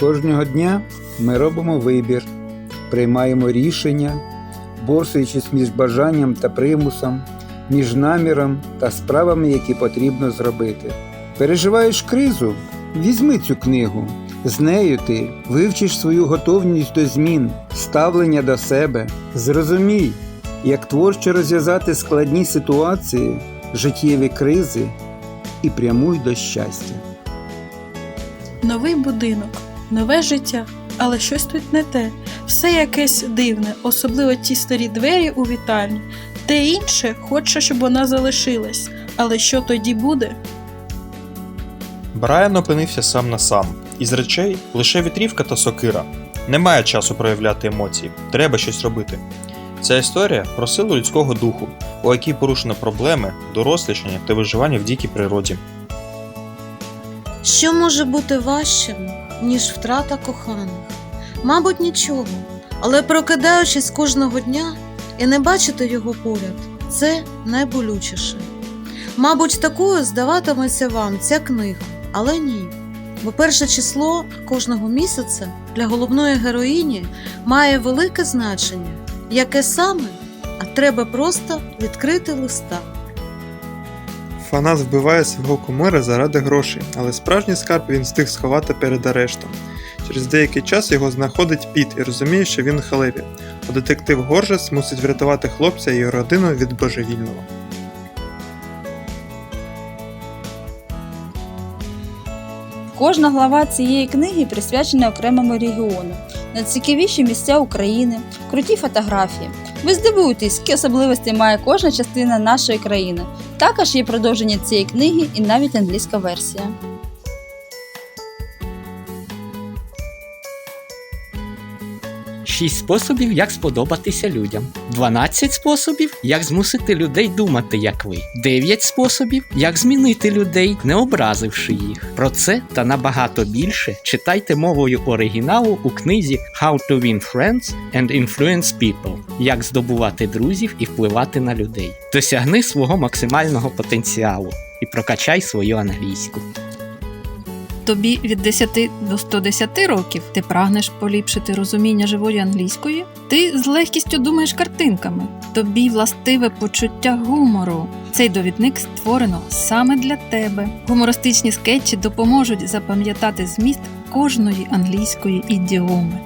Кожного дня ми робимо вибір, приймаємо рішення, борсуючись між бажанням та примусом, між наміром та справами, які потрібно зробити. Переживаєш кризу? Візьми цю книгу. З нею ти вивчиш свою готовність до змін, ставлення до себе. Зрозумій, як творчо розв'язати складні ситуації, життєві кризи і прямуй до щастя. Новий будинок, нове життя, але щось тут не те. Все якесь дивне, особливо ті старі двері у вітальні. Те інше хоче, щоб вона залишилась. Але що тоді буде? Брайан опинився сам на сам. Із речей лише вітрівка та сокира. Немає часу проявляти емоції, треба щось робити. Ця історія про силу людського духу, у якій порушено проблеми, дорослішання та виживання в дикій природі. Що може бути важчим, ніж втрата коханих? Мабуть, нічого. Але прокидаючись кожного дня і не бачити його поряд, це найболючіше. Мабуть, такою здаватиметься вам ця книга, але ні. Бо перше число кожного місяця для головної героїні має велике значення. Яке саме? А треба просто відкрити листа. Фанат вбиває свого кумира заради грошей, але справжній скарб він встиг сховати перед арештом. Через деякий час його знаходить Піт і розуміє, що він халепі, а детектив Горжес мусить врятувати хлопця і його родину від божевільного. Кожна глава цієї книги присвячена окремому регіону. Найцікавіші місця України, круті фотографії. Ви здивуєтесь, які особливості має кожна частина нашої країни. Також є продовження цієї книги і навіть англійська версія. Шість способів, як сподобатися людям. 12 способів, як змусити людей думати, як ви. 9 способів, як змінити людей, не образивши їх. Про це та набагато більше читайте мовою оригіналу у книзі How to Win Friends and Influence People. Як здобувати друзів і впливати на людей. Досягни свого максимального потенціалу і прокачай свою англійську. Тобі від 10 до 110 років ти прагнеш поліпшити розуміння живої англійської. Ти з легкістю думаєш картинками. Тобі властиве почуття гумору. Цей довідник створено саме для тебе. Гумористичні скетчі допоможуть запам'ятати зміст кожної англійської ідіоми.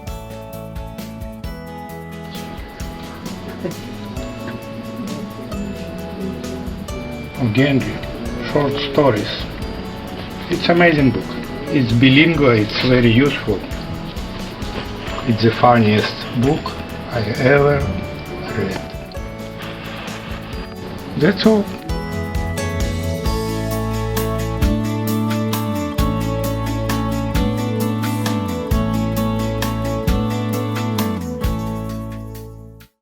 Genry, short stories. It's amazing book. It's bilingual, it's very useful. It's the funniest book I ever read. That's all.